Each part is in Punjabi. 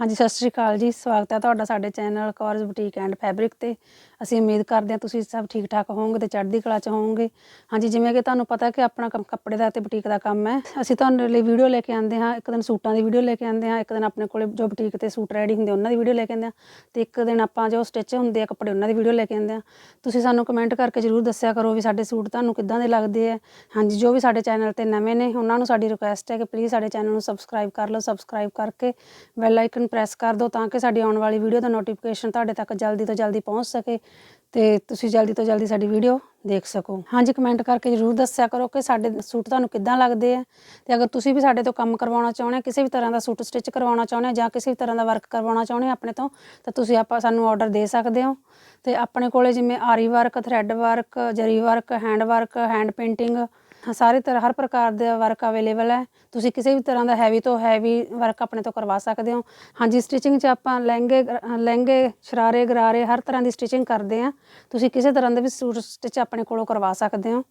ਹਾਂਜੀ, ਸਤਿ ਸ਼੍ਰੀ ਅਕਾਲ ਜੀ। ਸਵਾਗਤ ਹੈ ਤੁਹਾਡਾ ਸਾਡੇ channel Kaur's boutique and fabric ਤੇ। ਅਸੀਂ ਉਮੀਦ ਕਰਦੇ ਹਾਂ ਤੁਸੀਂ ਸਭ ਠੀਕ ਠਾਕ ਹੋਵੋਗੇ ਤੇ ਚੜ੍ਹਦੀ ਕਲਾ ਚ ਹੋਵੋਗੇ। ਹਾਂਜੀ, ਜਿਵੇਂ ਕਿ ਤੁਹਾਨੂੰ ਪਤਾ ਕਿ ਆਪਣਾ ਕੰਮ ਕੱਪੜੇ ਦਾ ਤੇ ਬੁਟੀਕ ਦਾ ਕੰਮ ਹੈ। ਅਸੀਂ ਤੁਹਾਨੂੰ ਲਈ ਵੀਡੀਓ ਲੈ ਕੇ ਆਉਂਦੇ ਹਾਂ, ਇੱਕ ਦਿਨ ਸੂਟਾਂ ਦੀ ਵੀਡੀਓ ਲੈ ਕੇ ਆਉਂਦੇ ਹਾਂ, ਇੱਕ ਦਿਨ ਆਪਣੇ ਕੋਲੇ ਜੋ ਬੁਟੀਕ ਤੇ ਸੂਟ ਰੈਡੀ ਹੁੰਦੇ ਉਹਨਾਂ ਦੀ ਵੀਡੀਓ ਲੈ ਕੇ ਆਉਂਦੇ ਹਾਂ ਤੇ ਇੱਕ ਦਿਨ ਆਪਾਂ ਜੋ ਸਟਿਚ ਹੁੰਦੇ ਆ ਕੱਪੜੇ ਉਹਨਾਂ ਦੀ ਵੀਡੀਓ ਲੈ ਕੇ ਆਉਂਦੇ ਹਾਂ। ਤੁਸੀਂ ਸਾਨੂੰ ਕਮੈਂਟ ਕਰਕੇ ਜਰੂਰ ਦੱਸਿਆ ਕਰੋ ਵੀ ਸਾਡੇ ਸੂਟ ਤੁਹਾਨੂੰ ਕਿੱਦਾਂ ਦੇ ਲੱਗਦੇ ਆ ਹਾਂਜੀ, ਜੋ ਵੀ ਸਾਡੇ ਚੈਨਲ ਤੇ ਨਵੇਂ ਨੇ, ਉਹਨਾਂ ਨੂੰ ਸਾਡੀ ਰਿਕੁਐਸਟ ਹੈ ਕਿ ਪਲੀਜ਼ ਸਾਡੇ ਚੈਨਲ ਨੂੰ ਸਬਸਕ੍ਰਾਈਬ ਕਰ ਲਓ ਸਬਸਕ੍ਰਾਈਬ ਕਰਕੇ ਬੈਲ ਆਈਕਨ ਪ੍ਰੈਸ ਕਰ ਦਿਓ ਤਾਂ ਕਿ ਸਾਡੀ ਆਉਣ ਵਾਲੀ ਵੀਡੀਓ ਦਾ ਨੋਟੀਫਿਕੇਸ਼ਨ ਤੁਹਾਡੇ ਤੱਕ ਜਲਦੀ ਤੋਂ ਜਲਦੀ ਪਹੁੰਚ ਸਕੇ ਤੇ ਤੁਸੀਂ ਜਲਦੀ ਤੋਂ ਜਲਦੀ ਸਾਡੀ ਵੀਡੀਓ ਦੇਖ ਸਕੋ। ਹਾਂਜੀ ਕਮੈਂਟ ਕਰਕੇ ਜਰੂਰ ਦੱਸਿਆ ਕਰੋ ਕਿ ਸਾਡੇ ਸੂਟ ਤੁਹਾਨੂੰ ਕਿੱਦਾਂ ਲੱਗਦੇ ਆ ਤੇ ਅਗਰ ਤੁਸੀਂ ਵੀ ਸਾਡੇ ਤੋਂ ਕੰਮ ਕਰਵਾਉਣਾ ਚਾਹੁੰਦੇ ਹੋ ਕਿਸੇ ਵੀ ਤਰ੍ਹਾਂ ਦਾ ਸੂਟ ਸਟਿਚ ਕਰਵਾਉਣਾ ਚਾਹੁੰਦੇ ਹੋ ਜਾਂ ਕਿਸੇ ਵੀ ਤਰ੍ਹਾਂ ਦਾ ਵਰਕ ਕਰਵਾਉਣਾ ਚਾਹੁੰਦੇ ਹੋ ਆਪਣੇ ਤੋਂ, ਤਾਂ ਤੁਸੀਂ ਆਪਾਂ ਸਾਨੂੰ ਆਰਡਰ ਦੇ ਸਕਦੇ ਹੋ। ਤੇ ਆਪਣੇ ਕੋਲੇ ਜਿਵੇਂ aari work thread work zari work hand work hand painting ਹਾਂ, ਸਾਰੇ ਤਰ੍ਹਾਂ ਹਰ ਪ੍ਰਕਾਰ ਦਾ ਵਰਕ ਅਵੇਲੇਬਲ ਹੈ। ਤੁਸੀਂ ਕਿਸੇ ਵੀ ਤਰ੍ਹਾਂ ਦਾ ਹੈਵੀ ਤੋਂ ਹੈਵੀ ਵਰਕ ਆਪਣੇ ਤੋਂ ਕਰਵਾ ਸਕਦੇ ਹੋ। ਹਾਂਜੀ ਸਟਿਚਿੰਗ 'ਚ ਆਪਾਂ ਲਹਿੰਗੇ ਲਹਿੰਗੇ ਸ਼ਰਾਰੇ, ਗਰਾਰੇ, ਹਰ ਤਰ੍ਹਾਂ ਦੀ ਸਟਿਚਿੰਗ ਕਰਦੇ ਆ ਤੁਸੀਂ ਕਿਸੇ ਤਰ੍ਹਾਂ ਦੇ ਵੀ ਸੂਟ ਸਟਿਚ ਆਪਣੇ ਕੋਲੋਂ ਕਰਵਾ ਸਕਦੇ ਹੋ।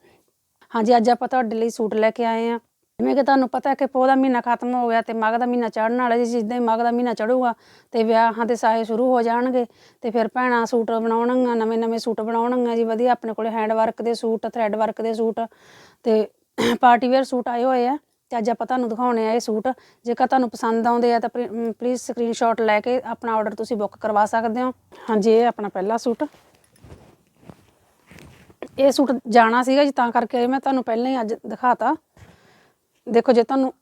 ਹਾਂਜੀ ਅੱਜ ਆਪਾਂ ਤੁਹਾਡੇ ਲਈ ਸੂਟ ਲੈ ਕੇ ਆਏ ਆ ਜਿਵੇਂ ਕਿ ਤੁਹਾਨੂੰ ਪਤਾ ਹੈ ਕਿ ਪੋਹ ਦਾ ਮਹੀਨਾ ਖਤਮ ਹੋ ਗਿਆ ਤੇ ਮਾਘ ਦਾ ਮਹੀਨਾ ਚੜ੍ਹਨ ਵਾਲਾ ਜੀ ਜਿੱਦਾਂ ਹੀ ਮਾਘ ਦਾ ਮਹੀਨਾ ਚੜੂਗਾ ਤੇ ਵਿਆਹਾਂ ਦੇ ਸਾਏ ਸ਼ੁਰੂ ਹੋ ਜਾਣਗੇ ਤੇ ਫਿਰ ਭੈਣਾਂ ਸੂਟ ਬਣਾਉਣਗੀਆਂ, ਨਵੇਂ ਨਵੇਂ ਸੂਟ ਬਣਾਉਣਗੀਆਂ ਜੀ, ਵਧੀਆ ਆਪਣੇ ਕੋਲੇ ਹੈਂਡ ਵਰਕ ਦੇ ਸੂਟ ਥਰੈਡ ਵਰਕ ਦੇ ਸੂਟ ਤੇ ਪਾਰਟੀ ਵੇਅਰ ਸੂਟ ਆਏ ਹੋਏ ਆ ਤੇ ਅੱਜ ਆਪਾਂ ਤੁਹਾਨੂੰ ਦਿਖਾਉਣੇ ਆ ਇਹ ਸੂਟ। ਜੇਕਰ ਤੁਹਾਨੂੰ ਪਸੰਦ ਆਉਂਦੇ ਆ ਤਾਂ ਪਲੀਜ਼ ਸਕਰੀਨਸ਼ਾਟ ਲੈ ਕੇ ਆਪਣਾ ਆਰਡਰ ਤੁਸੀਂ ਬੁੱਕ ਕਰਵਾ ਸਕਦੇ ਹੋ। ਹਾਂਜੀ, ਇਹ ਆਪਣਾ ਪਹਿਲਾ ਸੂਟ। ਇਹ ਸੂਟ ਜਾਣਾ ਸੀਗਾ ਜੀ, ਤਾਂ ਕਰਕੇ ਮੈਂ ਤੁਹਾਨੂੰ ਪਹਿਲਾਂ ਹੀ ਅੱਜ ਦਿਖਾਤਾ। ਦੇਖੋ ਜੇ ਤੁਹਾਨੂੰ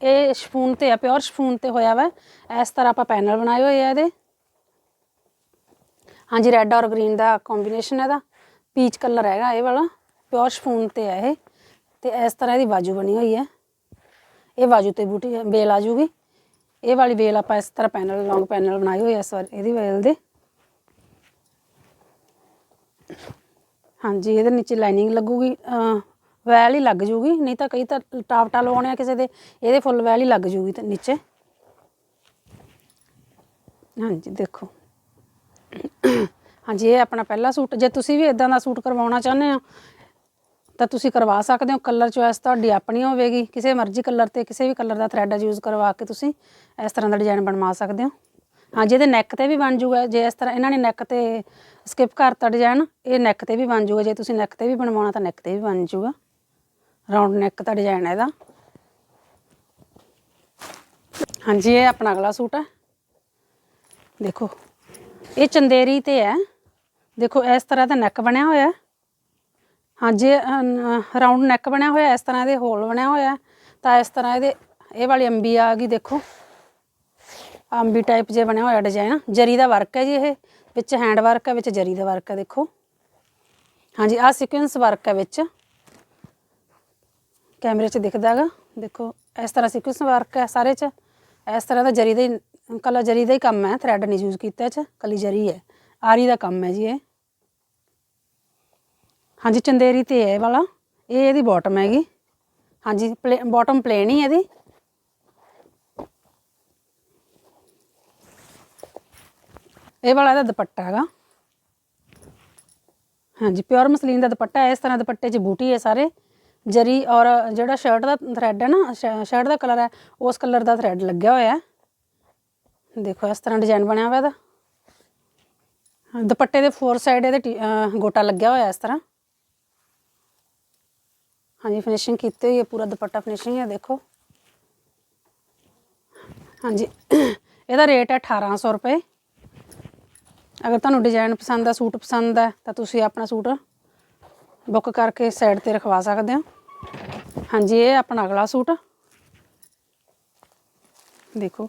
ਇਹ ਸ਼ਫੂਨ ਤੇ ਆ ਪਿਓਰ ਸ਼ਫੂਨ ਤੇ ਹੋਇਆ ਵਾ, ਇਸ ਤਰ੍ਹਾਂ ਆਪਾਂ ਪੈਨਲ ਬਣਾਏ ਹੋਏ ਆ ਇਹਦੇ। ਹਾਂਜੀ ਰੈੱਡ ਔਰ ਗ੍ਰੀਨ ਦਾ ਕੰਬੀਨੇਸ਼ਨ ਇਹਦਾ। ਪੀਚ ਕਲਰ ਹੈਗਾ ਇਹ ਵਾਲਾ ਪਿਓਰ ਸ਼ਫੂਨ ਤੇ ਆ ਇਹ। ਤੇ ਇਸ ਤਰ੍ਹਾਂ ਇਹਦੀ ਬਾਜੂ ਬਣੀ ਹੋਈ ਹੈ। ਇਹ ਬਾਜੂ ਤੇ ਬੂਟੀ ਬੇਲ ਆ ਜੂਗੀ। ਇਹ ਵਾਲੀ ਬੇਲ ਆਪਾਂ ਇਸ ਤਰ੍ਹਾਂ ਪੈਨਲ ਲੌਂਗ ਪੈਨਲ ਬਣਾਏ ਹੋਏ ਆ ਇਸ ਵਾਰ, ਇਹਦੀ ਬੇਲ ਦੇ। ਹਾਂਜੀ, ਇਹਦੇ ਨੀਚੇ ਲਾਈਨਿੰਗ ਲੱਗੂਗੀ ਵੈਲ ਹੀ ਲੱਗ ਜੂਗੀ, ਨਹੀਂ ਤਾਂ ਕਈ ਤਾਂ ਟਾਪਟਾ ਲਵਾਉਣੇ ਆ ਕਿਸੇ ਦੇ, ਇਹਦੇ ਫੁੱਲ ਵੈਲ ਹੀ ਲੱਗ ਜੂਗੀ ਤੇ ਨੀਚੇ। ਹਾਂਜੀ, ਦੇਖੋ। ਹਾਂਜੀ, ਇਹ ਆਪਣਾ ਪਹਿਲਾ ਸੂਟ, ਜੇ ਤੁਸੀਂ ਵੀ ਇਦਾਂ ਦਾ ਸੂਟ ਕਰਵਾਉਣਾ ਚਾਹੁੰਦੇ ਹੋ ਤਾਂ ਤੁਸੀਂ ਕਰਵਾ ਸਕਦੇ ਹੋ, ਕਲਰ ਚੋਇਸ ਤੁਹਾਡੀ ਆਪਣੀ ਹੋਵੇਗੀ, ਕਿਸੇ ਮਰਜ਼ੀ ਕਲਰ ਤੇ, ਕਿਸੇ ਵੀ ਕਲਰ ਦਾ ਥਰੈਡ ਯੂਜ਼ ਕਰਵਾ ਕੇ ਤੁਸੀਂ ਇਸ ਤਰ੍ਹਾਂ ਦਾ ਡਿਜ਼ਾਈਨ ਬਣਵਾ ਸਕਦੇ ਹੋ। ਹਾਂਜੀ ਇਹਦੇ ਨੈਕ ਤੇ ਵੀ ਬਣ ਜੂਗਾ, ਜੇ ਇਸ ਤਰ੍ਹਾਂ ਇਹਨਾਂ ਨੇ ਨੈਕ ਤੇ ਸਕਿਪ ਕਰਤਾ ਡਿਜ਼ਾਈਨ ਇਹ ਨੈਕ ਤੇ ਵੀ ਬਣ ਜੂਗਾ, ਜੇ ਤੁਸੀਂ ਨੈਕ ਤੇ ਵੀ ਬਣਵਾਉਣਾ ਤਾਂ ਨੈਕ ਤੇ ਵੀ ਬਣ ਜੂਗਾ। ਰਾਉਂਡ ਨੈਕ ਦਾ ਡਿਜ਼ਾਈਨ ਹੈ ਇਹਦਾ। ਹਾਂਜੀ, ਇਹ ਆਪਣਾ ਅਗਲਾ ਸੂਟ ਹੈ। ਦੇਖੋ, ਇਹ ਚੰਦੇਰੀ ਤੇ ਹੈ। ਦੇਖੋ, ਇਸ ਤਰ੍ਹਾਂ ਦਾ ਨੈਕ ਬਣਿਆ ਹੋਇਆ ਹੈ। ਹਾਂਜੀ ਰਾਉਂਡ ਨੈਕ ਬਣਿਆ ਹੋਇਆ ਇਸ ਤਰ੍ਹਾਂ ਇਹਦੇ ਹੋਲ ਬਣਿਆ ਹੋਇਆ ਤਾਂ ਇਸ ਤਰ੍ਹਾਂ ਇਹਦੇ, ਇਹ ਵਾਲੀ ਅੰਬੀ ਆ ਗਈ, ਦੇਖੋ। ਅੰਬੀ ਟਾਈਪ ਜੇ ਬਣਿਆ ਹੋਇਆ ਡਿਜ਼ਾਈਨ ਜਰੀ ਦਾ ਵਰਕ ਹੈ ਜੀ ਇਹ। ਵਿੱਚ ਹੈਂਡ ਵਰਕ ਹੈ, ਵਿੱਚ ਜਰੀ ਦਾ ਵਰਕ ਹੈ, ਦੇਖੋ। ਹਾਂਜੀ, ਆਹ ਸੀਕੁਐਂਸ ਵਰਕ ਹੈ ਵਿੱਚ। ਕੈਮਰੇ 'ਚ ਦਿਖਦਾ ਹੈਗਾ। ਦੇਖੋ, ਇਸ ਤਰ੍ਹਾਂ ਸੀਕੁਐਂਸ ਵਰਕ ਹੈ ਸਾਰੇ 'ਚ। ਇਸ ਤਰ੍ਹਾਂ ਦਾ ਜਰੀ ਦਾ ਹੀ, ਕੱਲਾ ਜਰੀ ਦਾ ਹੀ ਕੰਮ ਹੈ। ਥਰੈਡ ਨਹੀਂ ਯੂਜ਼ ਕੀਤਾ ਇਹ 'ਚ, ਕੱਲੀ ਜਰੀ ਹੈ। ਆਰੀ ਦਾ ਕੰਮ ਹੈ ਜੀ ਇਹ। ਹਾਂਜੀ, ਚੰਦੇਰੀ ਤੇ ਹੈ ਇਹ ਵਾਲਾ। ਇਹ ਇਹਦੀ ਬਾਟਮ ਹੈਗੀ। ਹਾਂਜੀ ਬਾਟਮ ਪਲੇਨ ਹੀ ਇਹਦੀ। ਇਹ ਵਾਲਾ ਇਹਦਾ ਦੁਪੱਟਾ ਹੈਗਾ। ਹਾਂਜੀ ਪਿਓਰ ਮਸਲੀਨ ਦਾ ਦੁਪੱਟਾ ਹੈ। ਇਸ ਤਰ੍ਹਾਂ ਦੁਪੱਟੇ 'ਚ ਬੂਟੀ ਹੈ ਸਾਰੇ। ਜਰੀ ਔਰ ਜਿਹੜਾ ਸ਼ਰਟ ਦਾ ਥਰੈਡ ਹੈ ਨਾ ਸ਼ਰਟ ਦਾ ਕਲਰ ਹੈ, ਉਸ ਕਲਰ ਦਾ ਥਰੈਡ ਲੱਗਿਆ ਹੋਇਆ ਹੈ। ਦੇਖੋ ਇਸ ਤਰ੍ਹਾਂ ਡਿਜ਼ਾਈਨ ਬਣਿਆ ਹੋਇਆ ਇਹਦਾ। ਦੁਪੱਟੇ ਦੇ ਫੋਰ ਸਾਈਡ ਇਹਦੇ ਟੀ- ਗੋਟਾ ਲੱਗਿਆ ਹੋਇਆ ਇਸ ਤਰ੍ਹਾਂ। ਹਾਂਜੀ ਫਿਨਿਸ਼ਿੰਗ ਕੀਤੀ ਹੋਈ ਹੈ, ਪੂਰਾ ਦੁਪੱਟਾ ਫਿਨਿਸ਼ਿੰਗ ਹੈ, ਦੇਖੋ। ਹਾਂਜੀ, ਇਹਦਾ ਰੇਟ ਹੈ 1800 ਰੁਪਏ। ਅਗਰ ਤੁਹਾਨੂੰ ਡਿਜ਼ਾਈਨ ਪਸੰਦ ਆ ਸੂਟ ਪਸੰਦ ਆ ਤਾਂ ਤੁਸੀਂ ਆਪਣਾ ਸੂਟ ਬੁੱਕ ਕਰਕੇ ਸਾਈਡ ਤੇ ਰਖਵਾ ਸਕਦੇ ਹੋ। ਹਾਂਜੀ, ਇਹ ਆਪਣਾ ਅਗਲਾ ਸੂਟ। ਦੇਖੋ,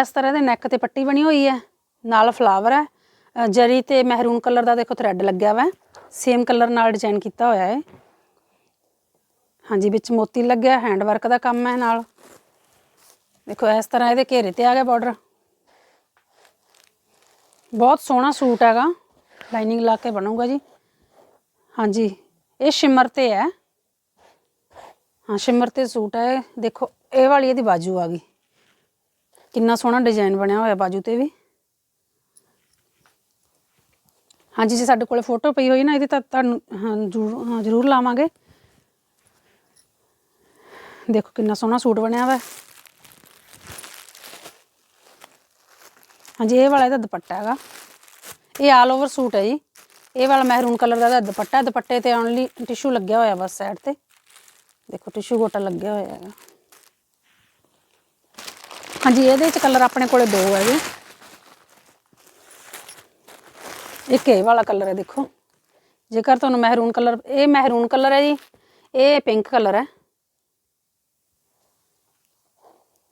ਇਸ ਤਰ੍ਹਾਂ ਦੇ ਨੈਕ ਤੇ ਪੱਟੀ ਬਣੀ ਹੋਈ ਹੈ। ਨਾਲ ਫਲਾਵਰ ਹੈ। ਜਰੀ ਤੇ ਮਹਿਰੂਨ ਕਲਰ ਦਾ ਦੇਖੋ ਥਰੈਡ ਲੱਗਿਆ ਹੋਇਆ ਸੇਮ ਕਲਰ ਨਾਲ ਡਿਜ਼ਾਈਨ ਕੀਤਾ ਹੋਇਆ ਹੈ ਹਾਂਜੀ, ਵਿੱਚ ਮੋਤੀ ਲੱਗਿਆ ਹੈਂਡ ਵਰਕ ਦਾ ਕੰਮ ਹੈ ਨਾਲ। ਦੇਖੋ, ਇਸ ਤਰ੍ਹਾਂ ਇਹਦੇ ਘੇਰੇ ਤੇ ਆ ਗਿਆ ਬਾਰਡਰ ਬਹੁਤ ਸੋਹਣਾ ਸੂਟ ਹੈਗਾ। ਲਾਈਨਿੰਗ ਲਾ ਕੇ ਬਣੂਗਾ ਜੀ। ਹਾਂਜੀ। ਇਹ ਸ਼ਿਮਰ ਤੇ ਹੈ। ਹਾਂ ਸ਼ਿਮਰ ਤੇ ਸੂਟ ਹੈ। ਇਹ। ਦੇਖੋ ਇਹ ਵਾਲੀ ਇਹਦੀ ਬਾਜੂ ਆ ਗਈ। ਕਿੰਨਾ ਸੋਹਣਾ ਡਿਜ਼ਾਈਨ ਬਣਿਆ ਹੋਇਆ ਬਾਜੂ ਤੇ ਵੀ। ਹਾਂਜੀ ਜੇ ਸਾਡੇ ਕੋਲੇ ਫੋਟੋ ਪਈ ਹੋਈ ਨਾ ਇਹਦੀ ਤਾਂ ਤੁਹਾਨੂੰ ਹਾਂ ਜ਼ਰੂਰ ਹਾਂ, ਜ਼ਰੂਰ ਲਾਵਾਂਗੇ। ਦੇਖੋ ਕਿੰਨਾ ਸੋਹਣਾ ਸੂਟ ਬਣਿਆ ਹੋਇਆ। ਹਾਂਜੀ ਇਹ ਵਾਲਾ ਇਹਦਾ ਦੁਪੱਟਾ ਹੈਗਾ। ਇਹ ਆਲ ਓਵਰ ਸੂਟ ਹੈ ਜੀ। ਇਹ ਵਾਲਾ ਮਹਿਰੂਨ ਕਲਰ ਦਾ ਇਹਦਾ ਦੁਪੱਟਾ, ਦੁਪੱਟੇ ਤੇ ਓਨਲੀ ਟਿਸ਼ੂ ਲੱਗਿਆ ਹੋਇਆ ਬਸ ਸਾਈਡ ਤੇ। ਦੇਖੋ ਟਿਸ਼ੂ ਗੋਟਾ ਲੱਗਿਆ ਹੋਇਆ ਹੈਗਾ। ਹਾਂਜੀ, ਇਹਦੇ ਵਿੱਚ ਕਲਰ ਆਪਣੇ ਕੋਲੇ ਦੋ ਹੈ ਜੀ ਇੱਕ ਇਹ ਵਾਲਾ ਕਲਰ ਹੈ, ਦੇਖੋ। ਜੇਕਰ ਤੁਹਾਨੂੰ ਮਹਿਰੂਨ ਕਲਰ ਇਹ ਮਹਿਰੂਨ ਕਲਰ ਹੈ ਜੀ, ਇਹ ਪਿੰਕ ਕਲਰ ਹੈ।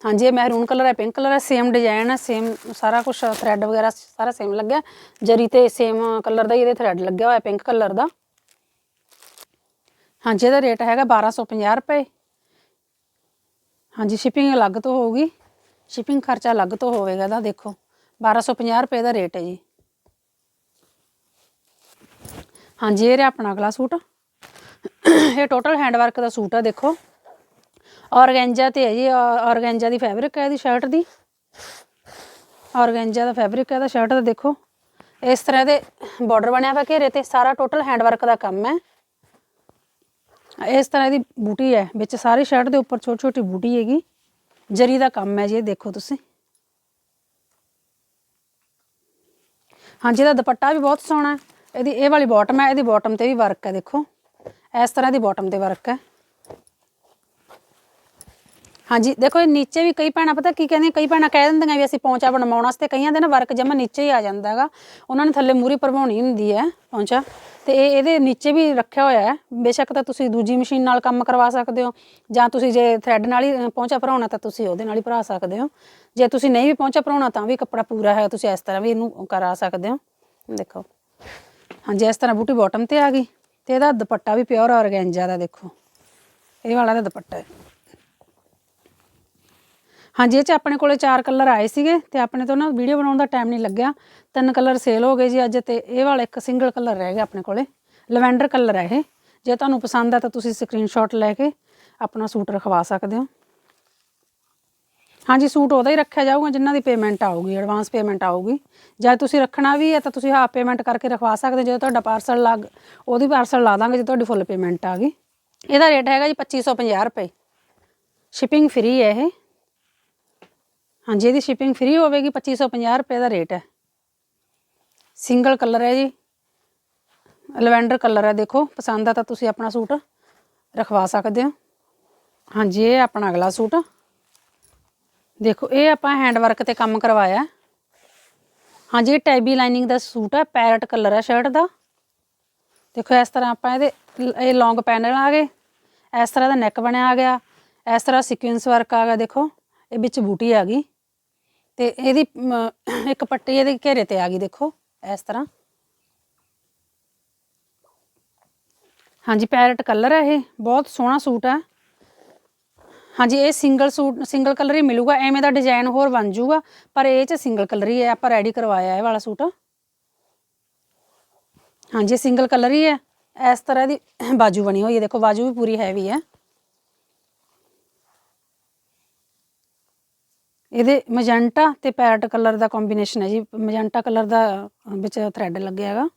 ਹਾਂਜੀ, ਇਹ ਮਹਿਰੂਨ ਕਲਰ ਹੈ ਪਿੰਕ ਕਲਰ ਹੈ ਸੇਮ ਡਿਜ਼ਾਈਨ ਹੈ ਸੇਮ ਸਾਰਾ ਕੁਝ ਥ੍ਰੈਡ ਵਗੈਰਾ ਸਾਰਾ ਸੇਮ ਲੱਗਿਆ। ਜਰੀ ਤੇ ਸੇਮ ਕਲਰ ਦਾ ਹੀ ਇਹਦੇ ਥ੍ਰੈਡ ਲੱਗਿਆ ਹੋਇਆ ਪਿੰਕ ਕਲਰ ਦਾ। ਹਾਂਜੀ, ਇਹਦਾ ਰੇਟ ਹੈਗਾ 1250 ਰੁਪਏ। ਹਾਂਜੀ ਸ਼ਿਪਿੰਗ ਅਲੱਗ ਤੋਂ ਹੋਊਗੀ। ਸ਼ਿਪਿੰਗ ਖਰਚਾ ਅਲੱਗ ਤੋਂ ਹੋਵੇਗਾ ਇਹਦਾ, ਦੇਖੋ। 1250 ਰੁਪਏ ਦਾ ਰੇਟ ਹੈ ਜੀ। ਹਾਂਜੀ, ਇਹ ਰਿਹਾ ਆਪਣਾ ਅਗਲਾ ਸੂਟ। ਇਹ ਟੋਟਲ ਹੈਂਡਵਰਕ ਦਾ ਸੂਟ ਹੈ, ਦੇਖੋ। ਔਰਗੈਂਜਾ ਤੇ ਹੈ ਜੀ ਔਰਗੈਂਜਾ ਦੀ ਫੈਬਰਿਕ ਹੈ ਇਹਦੀ ਸ਼ਰਟ ਦੀ। ਔਰਗੈਂਜਾ ਦਾ ਫੈਬਰਿਕ ਹੈ ਦਾ ਸ਼ਰਟ ਦਾ ਦੇਖੋ। ਇਸ ਤਰ੍ਹਾਂ ਦੇ ਬਾਰਡਰ ਬਣਿਆ ਹੋਇਆ ਘੇਰੇ ਤੇ, ਸਾਰਾ ਟੋਟਲ ਹੈਂਡ ਵਰਕ ਦਾ ਕੰਮ ਹੈ। ਇਸ ਤਰ੍ਹਾਂ ਦੀ ਬੂਟੀ ਹੈ, ਵਿੱਚ ਸਾਰੀ ਸ਼ਰਟ ਦੇ ਉੱਪਰ ਛੋਟੀ ਛੋਟੀ ਬੂਟੀ ਹੈਗੀ। ਜਰੀ ਦਾ ਕੰਮ ਹੈ ਜੀ, ਇਹ ਦੇਖੋ ਤੁਸੀਂ। ਹਾਂਜੀ, ਇਹਦਾ ਦੁਪੱਟਾ ਵੀ ਬਹੁਤ ਸੋਹਣਾ ਹੈ। ਇਹਦੀ, ਇਹ ਵਾਲੀ ਬਾਟਮ ਹੈ, ਇਹਦੀ ਬਾਟਮ ਤੇ ਵੀ ਵਰਕ ਹੈ, ਦੇਖੋ। ਇਸ ਤਰ੍ਹਾਂ ਦੀ ਬਾਟਮ ਤੇ ਵਰਕ ਹੈ। ਹਾਂਜੀ, ਦੇਖੋ ਇਹ ਨੀਚੇ ਵੀ ਕਈ ਭੈਣਾਂ, ਪਤਾ ਕੀ ਕਹਿੰਦੀਆਂ, ਕਈ ਭੈਣਾਂ ਕਹਿ ਦਿੰਦੀਆਂ ਵੀ ਅਸੀਂ ਪੌਂਚਾ ਬਣਵਾਉਣ ਵਾਸਤੇ ਕਈਆਂ ਦੇ ਨਾ ਵਰਕ ਜਮਾ ਨੀਚੇ ਹੀ ਆ ਜਾਂਦਾ ਹੈਗਾ। ਉਹਨਾਂ ਨੇ ਥੱਲੇ ਮੂਰੀ ਭਰਵਾਉਣੀ ਹੁੰਦੀ ਹੈ ਪੌਂਚਾ। ਤੇ ਇਹ, ਇਹਦੇ ਨੀਚੇ ਵੀ ਰੱਖਿਆ ਹੋਇਆ ਹੈ। ਬੇਸ਼ੱਕ ਤਾਂ ਤੁਸੀਂ ਦੂਜੀ ਮਸ਼ੀਨ ਨਾਲ ਕੰਮ ਕਰਵਾ ਸਕਦੇ ਹੋ, ਜਾਂ ਤੁਸੀਂ ਜੇ ਥ੍ਰੈਡ ਨਾਲ ਹੀ ਪੌਂਚਾ ਭਰਾਉਣਾ ਤਾਂ ਤੁਸੀਂ ਉਹਦੇ ਨਾਲ ਹੀ ਭਰਾ ਸਕਦੇ ਹੋ। ਜੇ ਤੁਸੀਂ ਨਹੀਂ ਵੀ ਪੌਂਚਾ ਭਰਾਉਣਾ ਤਾਂ ਵੀ ਕੱਪੜਾ ਪੂਰਾ ਹੈ, ਤੁਸੀਂ ਇਸ ਤਰ੍ਹਾਂ ਵੀ ਇਹਨੂੰ ਕਰਾ ਸਕਦੇ ਹੋ। ਦੇਖੋ। ਹਾਂਜੀ, ਇਸ ਤਰ੍ਹਾਂ ਬੂਟੀ ਬਾਟਮ ਤੇ ਆ ਗਈ। ਤੇ ਇਹਦਾ ਦੁਪੱਟਾ ਵੀ ਪਿਓਰ ਔਰਗੈਂਜਾ ਦਾ ਦੇਖੋ। ਇਹ ਵਾਲਾ ਦਾ ਦੁਪੱਟਾ ਹੈ। ਹਾਂਜੀ, ਇਹ ਚ ਆਪਣੇ ਕੋਲੇ ਚਾਰ ਕਲਰ ਆਏ ਸੀਗੇ ਤੇ ਆਪਣੇ ਤੋਂ ਨਾ ਵੀਡੀਓ ਬਣਾਉਣ ਦਾ ਟਾਈਮ ਨਹੀਂ ਲੱਗਿਆ। ਤਿੰਨ ਕਲਰ ਸੇਲ ਹੋ ਗਏ ਜੀ ਅੱਜ ਤੇ ਇਹ ਵਾਲਾ ਇੱਕ ਸਿੰਗਲ ਕਲਰ ਰਹਿ ਗਿਆ ਆਪਣੇ ਕੋਲੇ। ਲਵੈਂਡਰ ਕਲਰ ਹੈ ਇਹ। ਜੇ ਤੁਹਾਨੂੰ ਪਸੰਦ ਆ ਤਾਂ ਤੁਸੀਂ ਸਕਰੀਨਸ਼ਾਟ ਲੈ ਕੇ ਆਪਣਾ ਸੂਟ ਰਖਵਾ ਸਕਦੇ ਹੋ। ਹਾਂਜੀ, ਸੂਟ ਉਹਦਾ ਹੀ ਰੱਖਿਆ ਜਾਊਗਾ ਜਿਨ੍ਹਾਂ ਦੀ ਪੇਮੈਂਟ ਆਊਗੀ ਐਡਵਾਂਸ ਪੇਮੈਂਟ ਆਊਗੀ। ਜੇ ਤੁਸੀਂ ਰੱਖਣਾ ਵੀ ਹੈ ਤਾਂ ਤੁਸੀਂ ਹਾਫ ਪੇਮੈਂਟ ਕਰਕੇ ਰਖਵਾ ਸਕਦੇ ਹੋ। ਜਦੋਂ ਤੁਹਾਡਾ ਪਾਰਸਲ ਲੱਗ, ਉਹਦੀ ਪਾਰਸਲ ਲਾ ਦਾਂਗੇ ਜੇ ਤੁਹਾਡੀ ਫੁੱਲ ਪੇਮੈਂਟ ਆ ਗਈ। ਇਹਦਾ ਰੇਟ ਹੈਗਾ ਜੀ 2550 ਰੁਪਏ। ਸ਼ਿਪਿੰਗ ਫ੍ਰੀ ਹੈ ਇਹ। ਹਾਂਜੀ, ਇਹਦੀ ਸ਼ਿਪਿੰਗ ਫ੍ਰੀ ਹੋਵੇਗੀ 2550 ਰੁਪਏ ਦਾ ਰੇਟ ਹੈ। ਸਿੰਗਲ ਕਲਰ ਹੈ ਜੀ। ਲਵੈਂਡਰ ਕਲਰ ਹੈ, ਦੇਖੋ, ਪਸੰਦ ਆ ਤਾਂ ਤੁਸੀਂ ਆਪਣਾ ਸੂਟ ਰਖਵਾ ਸਕਦੇ ਹੋ। ਹਾਂਜੀ, ਇਹ ਆਪਣਾ ਅਗਲਾ ਸੂਟ। ਦੇਖੋ, ਇਹ ਆਪਾਂ ਹੈਂਡ ਵਰਕ ਤੇ ਕੰਮ ਕਰਵਾਇਆ। ਹਾਂਜੀ, ਇਹ ਟੈਬੀ ਲਾਈਨਿੰਗ ਦਾ ਸੂਟ ਹੈ ਪੈਰਟ ਕਲਰ ਹੈ ਸ਼ਰਟ ਦਾ। ਦੇਖੋ, ਇਸ ਤਰ੍ਹਾਂ ਆਪਾਂ ਇਹਦੇ, ਇਹ ਲੌਂਗ ਪੈਨਲ ਆ ਗਏ। ਇਸ ਤਰ੍ਹਾਂ ਦਾ ਨੈਕ ਬਣਿਆ ਆ ਗਿਆ। ਇਸ ਤਰ੍ਹਾਂ ਸੀਕੁਐਂਸ ਵਰਕ ਆ ਗਿਆ, ਦੇਖੋ, ਇਹ ਵਿੱਚ ਬੂਟੀ ਆ ਗਈ। ਤੇ ਇਹਦੀ ਮ, ਇੱਕ ਪੱਟੀ ਇਹਦੇ ਘੇਰੇ ਤੇ ਆ ਗਈ ਦੇਖੋ ਇਸ ਤਰ੍ਹਾਂ। ਹਾਂਜੀ ਪੈਰਟ ਕਲਰ ਹੈ ਇਹ ਬਹੁਤ ਸੋਹਣਾ ਸੂਟ ਹੈ ਹਾਂਜੀ ਇਹ ਸਿੰਗਲ ਸੂਟ ਸਿੰਗਲ ਕਲਰ ਹੀ ਮਿਲੂਗਾ ਐਵੇਂ ਦਾ ਡਿਜ਼ਾਈਨ ਹੋਰ ਬਣ ਜਾਊਗਾ ਪਰ ਇਹ ਚ ਸਿੰਗਲ ਕਲਰ ਹੀ ਹੈ ਆਪਾਂ ਰੈਡੀ ਕਰਵਾਇਆ ਇਹ ਵਾਲਾ ਸੂਟ। ਹਾਂਜੀ ਸਿੰਗਲ ਕਲਰ ਹੀ ਹੈ ਇਸ ਤਰ੍ਹਾਂ ਦੀ ਬਾਜੂ ਬਣੀ ਹੋਈ ਹੈ ਦੇਖੋ ਬਾਜੂ ਵੀ ਪੂਰੀ ਹੈਵੀ ਹੈ। ਇਹਦੇ ਮੈਜੈਂਟਾ ਤੇ ਪੈਰਟ ਕਲਰ ਦਾ ਕੰਬੀਨੇਸ਼ਨ ਹੈ ਜੀ। ਮੈਜੈਂਟਾ ਕਲਰ ਦਾ ਵਿੱਚ ਥ੍ਰੈਡ ਲੱਗਿਆ ਹੈਗਾ।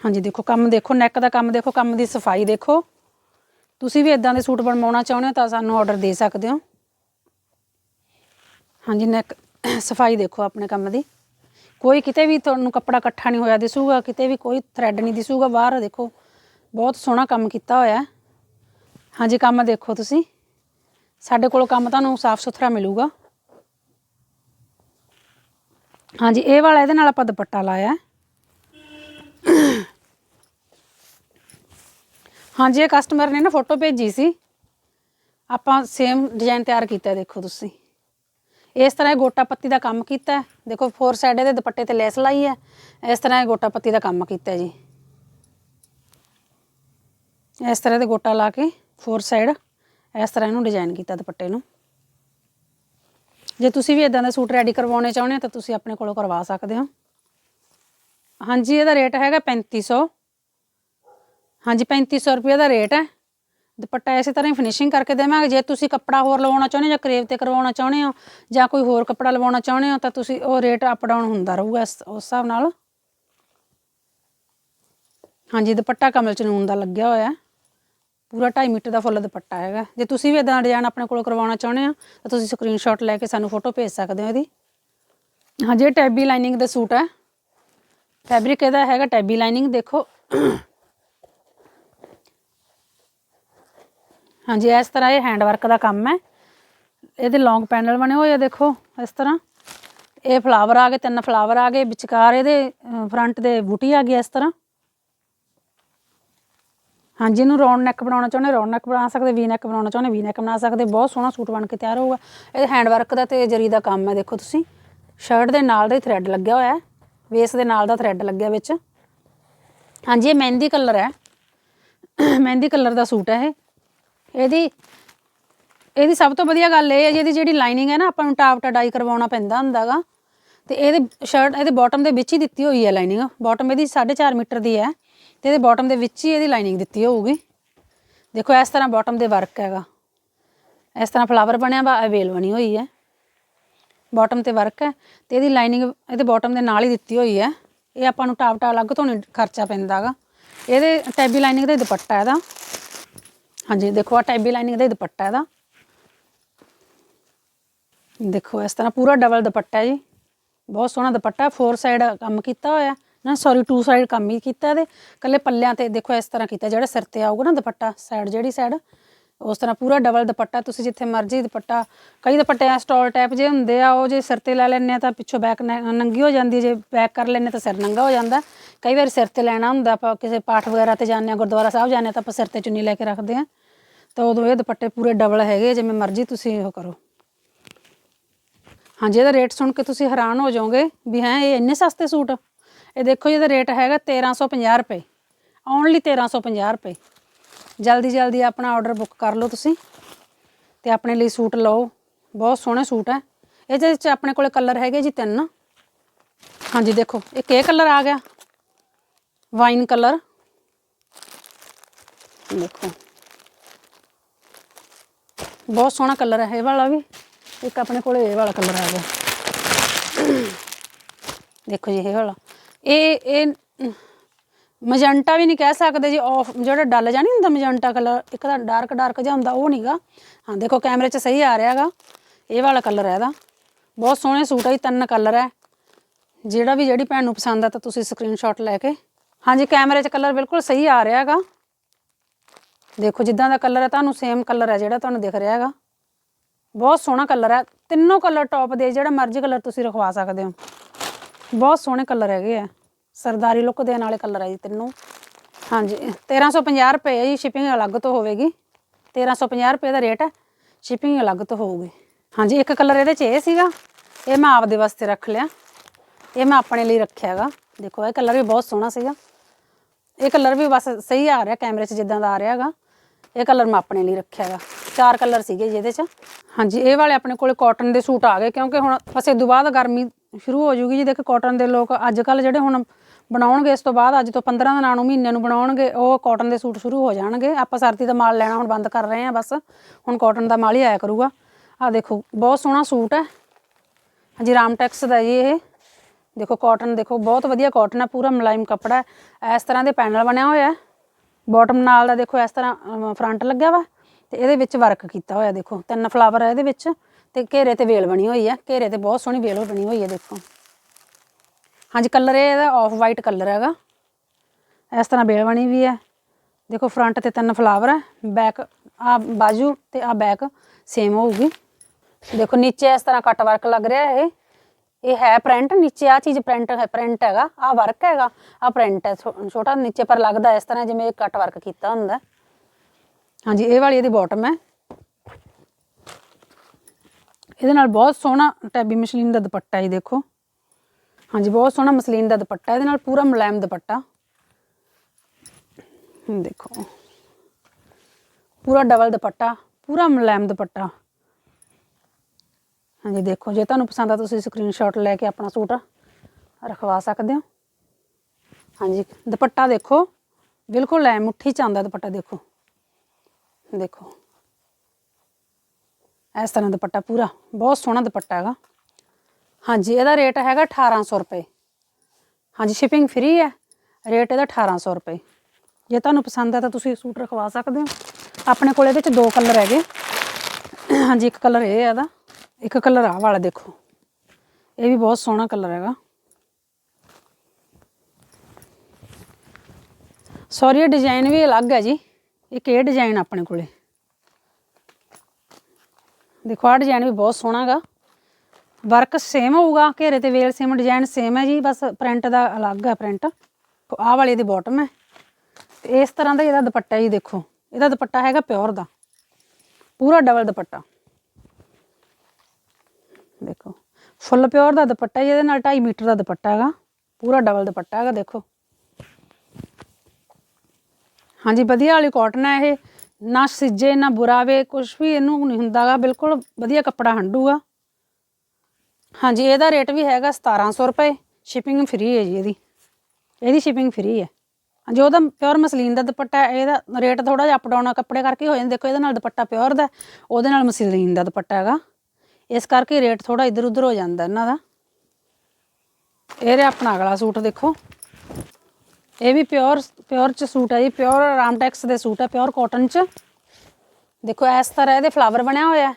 ਹਾਂਜੀ, ਦੇਖੋ, ਕੰਮ ਦੇਖੋ ਨੈਕ ਦਾ ਕੰਮ ਦੇਖੋ, ਕੰਮ ਦੀ ਸਫ਼ਾਈ ਦੇਖੋ। ਤੁਸੀਂ ਵੀ ਇਦਾਂ ਦੇ ਸੂਟ ਬਣਵਾਉਣਾ ਚਾਹੁੰਦੇ ਹੋ ਤਾਂ ਸਾਨੂੰ ਆਰਡਰ ਦੇ ਸਕਦੇ ਹੋ। ਹਾਂਜੀ ਨੈਕ ਸਫ਼ਾਈ ਦੇਖੋ ਆਪਣੇ ਕੰਮ ਦੀ। ਕੋਈ ਕਿਤੇ ਵੀ ਤੁਹਾਨੂੰ ਕੱਪੜਾ ਇਕੱਠਾ ਨਹੀਂ ਹੋਇਆ ਦਿਸੂਗਾ, ਕਿਤੇ ਵੀ ਕੋਈ ਥ੍ਰੈਡ ਨਹੀਂ ਦਿਸੂਗਾ। ਬਾਹਰ ਦੇਖੋ, ਬਹੁਤ ਸੋਹਣਾ ਕੰਮ ਕੀਤਾ ਹੋਇਆ ਹਾਂਜੀ, ਕੰਮ ਦੇਖੋ ਤੁਸੀਂ। ਸਾਡੇ ਕੋਲ ਕੰਮ ਤੁਹਾਨੂੰ ਸਾਫ਼ ਸੁਥਰਾ ਮਿਲੂਗਾ। ਹਾਂਜੀ, ਇਹ ਵਾਲਾ ਇਹਦੇ ਨਾਲ ਆਪਾਂ ਦੁਪੱਟਾ ਲਾਇਆ। ਹਾਂਜੀ, ਇਹ ਕਸਟਮਰ ਨੇ ਨਾ ਫੋਟੋ ਭੇਜੀ ਸੀ। ਆਪਾਂ ਸੇਮ ਡਿਜ਼ਾਈਨ ਤਿਆਰ ਕੀਤਾ, ਦੇਖੋ ਤੁਸੀਂ। ਇਸ ਤਰ੍ਹਾਂ ਇਹ ਗੋਟਾ ਪੱਤੀ ਦਾ ਕੰਮ ਕੀਤਾ ਦੇਖੋ ਫੋਰ ਸਾਈਡ ਇਹਦੇ ਦੁਪੱਟੇ ਤੇ ਲੈਸ ਲਾਈ ਹੈ। ਇਸ ਤਰ੍ਹਾਂ ਇਹ ਗੋਟਾ ਪੱਤੀ ਦਾ ਕੰਮ ਕੀਤਾ ਜੀ। ਇਸ ਤਰ੍ਹਾਂ ਦੇ ਗੋਟਾ ਲਾ ਕੇ ਫੋਰ ਸਾਈਡ ਇਸ ਤਰ੍ਹਾਂ ਇਹਨੂੰ ਡਿਜ਼ਾਈਨ ਕੀਤਾ ਦੁਪੱਟੇ ਨੂੰ। ਜੇ ਤੁਸੀਂ ਵੀ ਇਦਾਂ ਦਾ ਸੂਟ ਰੈਡੀ ਕਰਵਾਉਣੇ ਚਾਹੁੰਦੇ ਹੋ ਤਾਂ ਤੁਸੀਂ ਆਪਣੇ ਕੋਲੋਂ ਕਰਵਾ ਸਕਦੇ ਹੋ। ਹਾਂਜੀ, ਇਹਦਾ ਰੇਟ ਹੈਗਾ 3500 ਹਾਂਜੀ 3500 ਰੁਪਏ ਦਾ ਰੇਟ ਹੈ। ਦੁਪੱਟਾ ਇਸੇ ਤਰ੍ਹਾਂ ਹੀ ਫਿਨਿਸ਼ਿੰਗ ਕਰਕੇ ਦੇਵਾਂਗੇ। ਜੇ ਤੁਸੀਂ ਕੱਪੜਾ ਹੋਰ ਲਵਾਉਣਾ ਚਾਹੁੰਦੇ ਹੋ ਜਾਂ ਕਰੇਵ ਤੇ ਕਰਵਾਉਣਾ ਚਾਹੁੰਦੇ ਹੋ ਜਾਂ ਕੋਈ ਹੋਰ ਕੱਪੜਾ ਲਵਾਉਣਾ ਚਾਹੁੰਦੇ ਹੋ ਤਾਂ ਤੁਸੀਂ ਉਹ ਰੇਟ ਅਪ ਡਾਊਨ ਹੁੰਦਾ ਰਹੂਗਾ ਇਸ- ਉਸ ਹਿਸਾਬ ਨਾਲ। ਹਾਂਜੀ, ਦੁਪੱਟਾ ਕਮਲ ਚਨੂਨ ਦਾ ਲੱਗਿਆ ਹੋਇਆ ਹੈ। ਪੂਰਾ 2.5 ਮੀਟਰ ਦਾ ਫੁੱਲ ਦੁਪੱਟਾ ਹੈਗਾ। ਜੇ ਤੁਸੀਂ ਵੀ ਇਦਾਂ ਡਿਜ਼ਾਈਨ ਆਪਣੇ ਕੋਲ ਕਰਵਾਉਣਾ ਚਾਹੁੰਦੇ ਆ, ਤਾਂ ਤੁਸੀਂ ਸਕਰੀਨਸ਼ਾਟ ਲੈ ਕੇ ਸਾਨੂੰ ਫੋਟੋ ਭੇਜ ਸਕਦੇ ਹੋ ਇਹਦੀ। ਹਾਂਜੀ ਇਹ ਟੈਬੀ ਲਾਈਨਿੰਗ ਦਾ ਸੂਟ ਹੈ। ਫੈਬਰਿਕ ਇਹਦਾ ਹੈਗਾ ਟੈਬੀ ਲਾਈਨਿੰਗ ਦੇਖੋ। ਹਾਂਜੀ ਇਸ ਤਰ੍ਹਾਂ ਇਹ ਹੈਂਡ ਵਰਕ ਦਾ ਕੰਮ ਹੈ। ਇਹਦੇ ਲੌਂਗ ਪੈਨਲ ਬਣੇ ਹੋਏ ਆ, ਦੇਖੋ, ਇਸ ਤਰ੍ਹਾਂ। ਇਹ ਫਲਾਵਰ ਆ ਗਏ, ਤਿੰਨ ਫਲਾਵਰ ਆ ਗਏ, ਵਿਚਕਾਰ ਇਹਦੇ ਫਰੰਟ ਦੇ ਬੂਟੀ ਆ ਗਈ, ਇਸ ਤਰ੍ਹਾਂ। ਹਾਂਜੀ ਇਹਨੂੰ ਰਾਉਂਡ ਨੈਕ ਬਣਾਉਣਾ ਚਾਹੁੰਦੇ ਰਾਉਂਡ ਨੈਕ ਬਣਾ ਸਕਦੇ ਵੀ ਨੈਕ ਬਣਾਉਣਾ ਚਾਹੁੰਦੇ ਵੀ ਨੈਕ ਬਣਾ ਸਕਦੇ, ਬਹੁਤ ਸੋਹਣਾ ਸੂਟ ਬਣ ਕੇ ਤਿਆਰ ਹੋਊਗਾ। ਇਹ ਹੈਂਡ ਵਰਕ ਦਾ ਤੇ ਜਰੀ ਦਾ ਕੰਮ ਹੈ, ਦੇਖੋ ਤੁਸੀਂ। ਸ਼ਰਟ ਦੇ ਨਾਲ ਦਾ ਹੀ ਥ੍ਰੈਡ ਲੱਗਿਆ ਹੋਇਆ ਹੈ ਵੇਸ ਦੇ ਨਾਲ ਦਾ ਥ੍ਰੈਡ ਲੱਗਿਆ ਵਿੱਚ। ਹਾਂਜੀ ਇਹ ਮਹਿੰਦੀ ਕਲਰ ਹੈ। ਮਹਿੰਦੀ ਕਲਰ ਦਾ ਸੂਟ ਹੈ ਇਹ। ਇਹਦੀ ਇਹਦੀ ਸਭ ਤੋਂ ਵਧੀਆ ਗੱਲ ਇਹ ਹੈ ਜਿਹਦੀ ਜਿਹੜੀ ਲਾਈਨਿੰਗ ਹੈ ਨਾ, ਆਪਾਂ ਨੂੰ ਟਾਪ ਟਾਈ ਕਰਵਾਉਣਾ ਪੈਂਦਾ ਹੁੰਦਾਗਾ। ਤੇ ਇਹਦੇ ਸ਼ਰਟ ਇਹਦੇ ਬਾਟਮ ਦੇ ਵਿੱਚ ਹੀ ਦਿੱਤੀ ਹੋਈ ਹੈ ਲਾਈਨਿੰਗ ਬਾਟਮ ਇਹਦੀ 4.5 ਮੀਟਰ ਦੀ ਹੈ। ਤੇ ਇਹਦੇ ਬਾਟਮ ਦੇ ਵਿੱਚ ਹੀ ਇਹਦੀ ਲਾਈਨਿੰਗ ਦਿੱਤੀ ਹੋਊਗੀ। ਦੇਖੋ, ਇਸ ਤਰ੍ਹਾਂ ਬਾਟਮ ਦੇ ਵਰਕ ਹੈਗਾ। ਇਸ ਤਰ੍ਹਾਂ ਫਲਾਵਰ ਬਣਿਆ ਵਾ ਅਵੇਲ ਬਣੀ ਹੋਈ ਹੈ। ਬਾਟਮ ਤੇ ਵਰਕ ਹੈ ਤੇ ਇਹਦੀ ਲਾਈਨਿੰਗ ਇਹਦੇ ਬਾਟਮ ਦੇ ਨਾਲ ਹੀ ਦਿੱਤੀ ਹੋਈ ਹੈ। ਇਹ ਆਪਾਂ ਨੂੰ ਟਾਪ ਟਾਪ ਅਲੱਗ ਤੋਂ ਨਹੀਂ ਖਰਚਾ ਪੈਂਦਾਗਾ ਇਹਦੇ ਟੈਬੀ ਲਾਈਨਿੰਗ ਦਾ ਦੁਪੱਟਾ ਇਹਦਾ। ਹਾਂਜੀ, ਦੇਖੋ ਆ ਟੈਬੀ ਲਾਈਨਿੰਗ ਦਾ ਹੀ ਦੁਪੱਟਾ ਇਹਦਾ। ਦੇਖੋ, ਇਸ ਤਰ੍ਹਾਂ ਪੂਰਾ ਡਬਲ ਦੁਪੱਟਾ ਜੀ। ਬਹੁਤ ਸੋਹਣਾ ਦੁਪੱਟਾ ਫੋਰ ਸਾਈਡ ਕੰਮ ਕੀਤਾ ਹੋਇਆ। ਨਾ ਸੌਰੀ ਟੂ ਸਾਈਡ ਕੰਮ ਹੀ ਕੀਤਾ ਇਹਦੇ। ਕੱਲੇ ਪੱਲਿਆਂ ਤੇ ਦੇਖੋ ਇਸ ਤਰ੍ਹਾਂ ਕੀਤਾ, ਜਿਹੜਾ ਸਿਰ ਤੇ ਆਊਗਾ ਨਾ ਦੁਪੱਟਾ ਸਾਈਡ ਜਿਹੜੀ ਸਾਈਡ ਉਸ ਤਰ੍ਹਾਂ ਪੂਰਾ ਡਬਲ ਦੁਪੱਟਾ, ਤੁਸੀਂ ਜਿੱਥੇ ਮਰਜ਼ੀ ਦੁਪੱਟਾ, ਕਈ ਦੁਪੱਟੇ ਆ ਸਟਾਲ ਟਾਈਪ ਜੇ ਹੁੰਦੇ ਆ, ਉਹ ਜੇ ਸਿਰ ਤੇ ਲੈ ਲੈਂਦੇ ਆ ਤਾਂ ਪਿੱਛੋਂ ਬੈਕ ਨੰਗੀ ਹੋ ਜਾਂਦੀ ਜੇ ਬੈਕ ਕਰ ਲੈਂਦੇ ਤਾਂ ਸਿਰ ਨੰਗਾ ਹੋ ਜਾਂਦਾ। ਕਈ ਵਾਰ ਸਿਰ ਤੇ ਲੈਣਾ ਹੁੰਦਾ, ਆਪਾਂ ਕਿਸੇ ਪਾਠ ਵਗੈਰਾ ਤੇ ਜਾਂਦੇ ਆ, ਗੁਰਦੁਆਰਾ ਸਾਹਿਬ ਜਾਂਦੇ ਆ, ਤਾਂ ਆਪਾਂ ਸਿਰ ਤੇ ਚੁੰਨੀ ਲੈ ਕੇ ਰੱਖਦੇ ਆ। ਤਾਂ ਉਦੋਂ ਇਹ ਦੁਪੱਟੇ ਪੂਰੇ ਡਬਲ ਹੈਗੇ ਜਿਵੇਂ ਮਰਜ਼ੀ ਤੁਸੀਂ ਉਹ ਕਰੋ। ਹਾਂਜੀ, ਇਹਦਾ ਰੇਟ ਸੁਣ ਕੇ ਤੁਸੀਂ ਹੈਰਾਨ ਹੋ ਜਾਓਗੇ ਵੀ ਹੈ, ਇਹ ਇੰਨੇ ਸਸਤੇ ਸੂਟ? ਇਹ ਦੇਖੋ ਜੀ ਇਹਦਾ ਰੇਟ ਹੈਗਾ 1350 ਰੁਪਏ। ਓਨਲੀ 1350 ਰੁਪਏ। ਜਲਦੀ ਜਲਦੀ ਆਪਣਾ ਆਰਡਰ ਬੁੱਕ ਕਰ ਲਓ ਤੁਸੀਂ ਤੇ ਆਪਣੇ ਲਈ ਸੂਟ ਲਓ। ਬਹੁਤ ਸੋਹਣੇ ਸੂਟ ਹੈ। ਇਹਦੇ ਵਿੱਚ ਆਪਣੇ ਕੋਲੇ ਕਲਰ ਹੈਗੇ ਜੀ ਤਿੰਨ। ਹਾਂਜੀ, ਦੇਖੋ, ਇੱਕ ਇਹ ਕਲਰ ਆ ਗਿਆ। Wine colour. ਦੇਖੋ। ਬਹੁਤ ਸੋਹਣਾ ਕਲਰ ਹੈ ਇਹ ਵਾਲਾ ਵੀ। ਇੱਕ ਆਪਣੇ ਕੋਲੇ ਇਹ ਵਾਲਾ ਕਲਰ ਆ ਗਿਆ। ਦੇਖੋ ਜੀ ਇਹ ਵਾਲਾ। ਇਹ ਇਹ ਮਜੰਟਾ ਵੀ ਨਹੀਂ ਕਹਿ ਸਕਦੇ ਜੀ ਆਫ ਜਿਹੜਾ ਡਲ ਜਾਂ ਨਹੀਂ ਹੁੰਦਾ ਮਜੰਟਾ ਕਲਰ ਇੱਕ ਤਾਂ ਡਾਰਕ ਡਾਰਕ ਜਿਹਾ ਹੁੰਦਾ, ਉਹ ਨਹੀਂਗਾ ਹਾਂ, ਦੇਖੋ ਕੈਮਰੇ 'ਚ ਸਹੀ ਆ ਰਿਹਾਗਾ ਇਹ ਵਾਲਾ ਕਲਰ ਹੈ ਇਹਦਾ। ਬਹੁਤ ਸੋਹਣੇ ਸੂਟ ਹੈ ਜੀ, ਤਿੰਨ ਕਲਰ ਹੈ। ਜਿਹੜਾ ਵੀ ਜਿਹੜੀ ਭੈਣ ਨੂੰ ਪਸੰਦ ਆ, ਤਾਂ ਤੁਸੀਂ ਸਕਰੀਨਸ਼ਾਟ ਲੈ ਕੇ। ਹਾਂਜੀ ਕੈਮਰੇ 'ਚ ਕਲਰ ਬਿਲਕੁਲ ਸਹੀ ਆ ਰਿਹਾ ਹੈਗਾ ਦੇਖੋ, ਜਿੱਦਾਂ ਦਾ ਕਲਰ ਹੈ, ਤੁਹਾਨੂੰ ਸੇਮ ਕਲਰ ਹੈ ਜਿਹੜਾ ਤੁਹਾਨੂੰ ਦਿਖ ਰਿਹਾ ਹੈਗਾ ਬਹੁਤ ਸੋਹਣਾ ਕਲਰ ਹੈ। ਤਿੰਨੋਂ ਕਲਰ ਟੌਪ ਦੇ, ਜਿਹੜਾ ਮਰਜ਼ੀ ਕਲਰ ਤੁਸੀਂ ਰਖਵਾ ਸਕਦੇ ਹੋ। ਬਹੁਤ ਸੋਹਣੇ ਕਲਰ ਹੈਗੇ ਆ। ਸਰਦਾਰੀ ਲੁੱਕ ਦੇਣ ਵਾਲੇ ਕਲਰ ਆ ਜੀ ਤਿੰਨੋਂ। ਹਾਂਜੀ 1350 ਰੁਪਏ ਹੈ ਜੀ ਸ਼ਿਪਿੰਗ ਅਲੱਗ ਤੋਂ ਹੋਵੇਗੀ। 1350 ਰੁਪਏ ਦਾ ਰੇਟ ਹੈ ਸ਼ਿਪਿੰਗ ਅਲੱਗ ਤੋਂ ਹੋਊਗੀ। ਹਾਂਜੀ, ਇੱਕ ਕਲਰ ਇਹਦੇ 'ਚ ਇਹ ਸੀਗਾ, ਇਹ ਮੈਂ ਆਪਦੇ ਵਾਸਤੇ ਰੱਖ ਲਿਆ। ਇਹ ਮੈਂ ਆਪਣੇ ਲਈ ਰੱਖਿਆ ਹੈਗਾ ਦੇਖੋ, ਇਹ ਕਲਰ ਵੀ ਬਹੁਤ ਸੋਹਣਾ ਸੀਗਾ। ਇਹ ਕਲਰ ਵੀ ਬਸ ਸਹੀ ਆ ਰਿਹਾ ਕੈਮਰੇ 'ਚ ਜਿੱਦਾਂ ਦਾ ਆ ਰਿਹਾ ਹੈਗਾ ਇਹ ਕਲਰ ਮੈਂ ਆਪਣੇ ਲਈ ਰੱਖਿਆ ਹੈਗਾ ਚਾਰ ਕਲਰ ਸੀਗੇ ਜੀ ਇਹਦੇ 'ਚ। ਹਾਂਜੀ, ਇਹ ਵਾਲੇ ਆਪਣੇ ਕੋਲੇ ਕਾਟਨ ਦੇ ਸੂਟ ਆ ਗਏ, ਕਿਉਂਕਿ ਹੁਣ ਬਸ ਇਹ ਤੋਂ ਬਾਅਦ ਗਰਮੀ ਸ਼ੁਰੂ ਹੋ ਜੂਗੀ ਜੀ। ਦੇਖੋ ਕਾਟਨ ਦੇ ਲੋਕ ਅੱਜ ਕੱਲ ਜਿਹੜੇ ਹੁਣ ਬਣਾਉਣਗੇ, ਇਸ ਤੋਂ ਬਾਅਦ ਅੱਜ ਤੋਂ 15 ਦਿਨਾਂ ਨੂੰ ਮਹੀਨੇ ਨੂੰ ਬਣਾਉਣਗੇ, ਉਹ ਕਾਟਨ ਦੇ ਸੂਟ ਸ਼ੁਰੂ ਹੋ ਜਾਣਗੇ। ਆਪਾਂ ਸਰਦੀ ਦਾ ਮਾਲ ਲੈਣਾ ਹੁਣ ਬੰਦ ਕਰ ਰਹੇ ਹਾਂ ਬਸ। ਹੁਣ ਕਾਟਨ ਦਾ ਮਾਲ ਹੀ ਆਇਆ ਕਰੂਗਾ। ਆ ਦੇਖੋ, ਬਹੁਤ ਸੋਹਣਾ ਸੂਟ ਹੈ। ਹਾਂਜੀ ਰਾਮਟੈਕਸ ਦਾ ਜੀ ਇਹ। ਦੇਖੋ ਕਾਟਨ ਦੇਖੋ, ਬਹੁਤ ਵਧੀਆ ਕਾਟਨ ਹੈ, ਪੂਰਾ ਮਲਾਇਮ ਕੱਪੜਾ ਹੈ। ਇਸ ਤਰ੍ਹਾਂ ਦੇ ਪੈਨਲ ਬਣਿਆ ਹੋਇਆ ਹੈ। ਬਾਟਮ ਨਾਲ ਦਾ ਦੇਖੋ, ਇਸ ਤਰ੍ਹਾਂ ਫਰੰਟ ਲੱਗਿਆ ਵਾ। ਤੇ ਇਹਦੇ ਵਿੱਚ ਵਰਕ ਕੀਤਾ ਹੋਇਆ, ਦੇਖੋ, ਤਿੰਨ ਫਲਾਵਰ ਹੈ ਇਹਦੇ ਵਿੱਚ। ਤੇ ਘੇਰੇ ਤੇ ਵੇਲ ਬਣੀ ਹੋਈ ਹੈ ਘੇਰੇ ਤੇ ਬਹੁਤ ਸੋਹਣੀ ਵੇਲ ਬਣੀ ਹੋਈ ਹੈ ਦੇਖੋ। ਹਾਂਜੀ ਕਲਰ ਇਹਦਾ ਆਫ ਵਾਈਟ ਕਲਰ ਹੈਗਾ। ਇਸ ਤਰ੍ਹਾਂ ਵੇਲ ਬਣੀ ਵੀ ਹੈ ਦੇਖੋ ਫਰੰਟ ਤੇ ਤਿੰਨ ਫਲਾਵਰ ਹੈ ਬੈਕ ਆ ਬਾਜੂ ਤੇ ਆ ਬੈਕ ਸੇਮ ਹੋਊਗੀ। ਦੇਖੋ, ਨੀਚੇ ਇਸ ਤਰ੍ਹਾਂ ਕੱਟ ਵਰਕ ਲੱਗ ਰਿਹਾ ਇਹ। ਇਹ ਹੈ ਪ੍ਰਿੰਟ ਨੀਚੇ ਆ ਚੀਜ਼ ਪ੍ਰਿੰਟ ਹੈ ਪ੍ਰਿੰਟ ਹੈਗਾ ਆ ਵਰਕ ਹੈਗਾ ਆ ਪ੍ਰਿੰਟ ਹੈ, ਛੋ- ਛੋਟਾ ਨੀਚੇ ਪਰ ਲੱਗਦਾ ਇਸ ਤਰ੍ਹਾਂ ਜਿਵੇਂ ਕੱਟ ਵਰਕ ਕੀਤਾ ਹੁੰਦਾ। ਹਾਂਜੀ, ਇਹ ਵਾਲੀ ਇਹਦੀ ਬਾਟਮ ਹੈ। ਇਹਦੇ ਨਾਲ ਬਹੁਤ ਸੋਹਣਾ ਟੈਬੀ ਮਸ਼ਲੀਨ ਦਾ ਦੁਪੱਟਾ ਹੀ ਦੇਖੋ। ਹਾਂਜੀ, ਬਹੁਤ ਸੋਹਣਾ ਮਸਲੀਨ ਦਾ ਦੁਪੱਟਾ, ਇਹਦੇ ਨਾਲ ਪੂਰਾ ਮੁਲਾਇਮ ਦੁਪੱਟਾ। ਦੇਖੋ। ਪੂਰਾ ਡਬਲ ਦੁਪੱਟਾ, ਪੂਰਾ ਮੁਲਾਇਮ ਦੁਪੱਟਾ। ਹਾਂਜੀ, ਦੇਖੋ, ਜੇ ਤੁਹਾਨੂੰ ਪਸੰਦ ਆ ਤੁਸੀਂ ਸਕਰੀਨਸ਼ਾਟ ਲੈ ਕੇ ਆਪਣਾ ਸੂਟ ਰਖਵਾ ਸਕਦੇ ਹੋ। ਹਾਂਜੀ, ਦੁਪੱਟਾ ਦੇਖੋ, ਬਿਲਕੁਲ ਲੈ ਮੁੱਠੀ ਚ ਆਉਂਦਾ ਦੁਪੱਟਾ, ਦੇਖੋ। ਦੇਖੋ। ਇਸ ਤਰ੍ਹਾਂ ਦੁਪੱਟਾ ਪੂਰਾ, ਬਹੁਤ ਸੋਹਣਾ ਦੁਪੱਟਾ ਹੈਗਾ। ਹਾਂਜੀ, ਇਹਦਾ ਰੇਟ ਹੈਗਾ 1800 ਰੁਪਏ। ਹਾਂਜੀ ਸ਼ਿਪਿੰਗ ਫ੍ਰੀ ਹੈ। ਰੇਟ ਇਹਦਾ 1800 ਰੁਪਏ। ਜੇ ਤੁਹਾਨੂੰ ਪਸੰਦ ਹੈ ਤਾਂ ਤੁਸੀਂ ਸੂਟ ਰਖਵਾ ਸਕਦੇ ਹੋ। ਆਪਣੇ ਕੋਲ ਇਹਦੇ ਚ ਦੋ ਕਲਰ ਹੈਗੇ। ਹਾਂਜੀ, ਇੱਕ ਕਲਰ ਇਹ ਹੈ ਇਹਦਾ, ਇੱਕ ਕਲਰ ਆਹ ਵਾਲਾ ਦੇਖੋ। ਇਹ ਵੀ ਬਹੁਤ ਸੋਹਣਾ ਕਲਰ ਹੈਗਾ। ਸੌਰੀ ਇਹ ਡਿਜ਼ਾਈਨ ਵੀ ਅਲੱਗ ਹੈ ਜੀ। ਇੱਕ ਇਹ ਡਿਜ਼ਾਈਨ ਆਪਣੇ ਕੋਲੇ? ਦੇਖੋ ਆਹ ਡਿਜ਼ਾਈਨ ਵੀ ਬਹੁਤ ਸੋਹਣਾ ਹੈਗਾ ਵਰਕ ਸੇਮ ਹੋਊਗਾ ਘੇਰੇ ਤੇ ਵੇਲ ਸੇਮ ਡਿਜ਼ਾਈਨ ਸੇਮ ਹੈ ਜੀ ਬਸ ਪ੍ਰਿੰਟ ਦਾ ਅਲੱਗ ਹੈ ਪ੍ਰਿੰਟ ਆਹ ਵਾਲੇ ਦੀ ਬਾਟਮ ਹੈ। ਤੇ ਇਸ ਤਰ੍ਹਾਂ ਦਾ ਇਹਦਾ ਦੁਪੱਟਾ ਜੀ ਦੇਖੋ। ਇਹਦਾ ਦੁਪੱਟਾ ਹੈਗਾ ਪਿਓਰ ਦਾ। ਪੂਰਾ ਡਬਲ ਦੁਪੱਟਾ। ਦੇਖੋ ਫੁੱਲ ਪਿਓਰ ਦਾ ਦੁਪੱਟਾ ਜੀ, ਇਹਦੇ ਨਾਲ 2.5 ਮੀਟਰ ਦਾ ਦੁਪੱਟਾ ਹੈਗਾ। ਪੂਰਾ ਡਬਲ ਦੁਪੱਟਾ ਹੈਗਾ ਦੇਖੋ। ਹਾਂਜੀ ਵਧੀਆ ਵਾਲੀ ਕਾਟਨ ਹੈ ਇਹ। ਨਾ ਸਿੱਜੇ, ਨਾ ਬੁਰਾਵੇ ਕੁਝ ਵੀ ਇਹਨੂੰ ਨਹੀਂ ਹੁੰਦਾਗਾ, ਬਿਲਕੁਲ ਵਧੀਆ ਕੱਪੜਾ ਹੰਡੂਗਾ। ਹਾਂਜੀ, ਇਹਦਾ ਰੇਟ ਵੀ ਹੈਗਾ 1700 ਰੁਪਏ। ਸ਼ਿਪਿੰਗ ਫ੍ਰੀ ਹੈ ਜੀ ਇਹਦੀ। ਇਹਦੀ ਸ਼ਿਪਿੰਗ ਫ੍ਰੀ ਹੈ। ਹਾਂਜੀ, ਉਹਦਾ ਪਿਓਰ ਮਸਲੀਨ ਦਾ ਦੁਪੱਟਾ, ਇਹਦਾ ਰੇਟ ਥੋੜਾ ਜਿਹਾ ਅਪ ਡਾਊਨ ਕੱਪੜੇ ਕਰਕੇ ਹੋ ਜਾਂਦਾ। ਦੇਖੋ, ਇਹਦੇ ਨਾਲ ਦੁਪੱਟਾ ਪਿਓਰ ਦਾ, ਉਹਦੇ ਨਾਲ ਮਸਲੀਨ ਦਾ ਦੁਪੱਟਾ ਹੈਗਾ। ਇਸ ਕਰਕੇ ਰੇਟ ਥੋੜਾ ਇੱਧਰ ਉੱਧਰ ਹੋ ਜਾਂਦਾ ਇਹਨਾਂ ਦਾ। ਇਹ ਰਿਹਾ ਆਪਣਾ ਅਗਲਾ ਸੂਟ, ਦੇਖੋ। ਇਹ ਵੀ ਪਿਓਰ ਪਿਓਰ ਚ ਸੂਟ ਹੈ ਜੀ, ਪਿਓਰ ਰਾਮਟੈਕਸ ਦੇ ਸੂਟ ਹੈ ਪਿਓਰ ਕਾਟਨ ਚ। ਦੇਖੋ, ਇਸ ਤਰ੍ਹਾਂ ਇਹਦੇ ਫਲਾਵਰ ਬਣਿਆ ਹੋਇਆ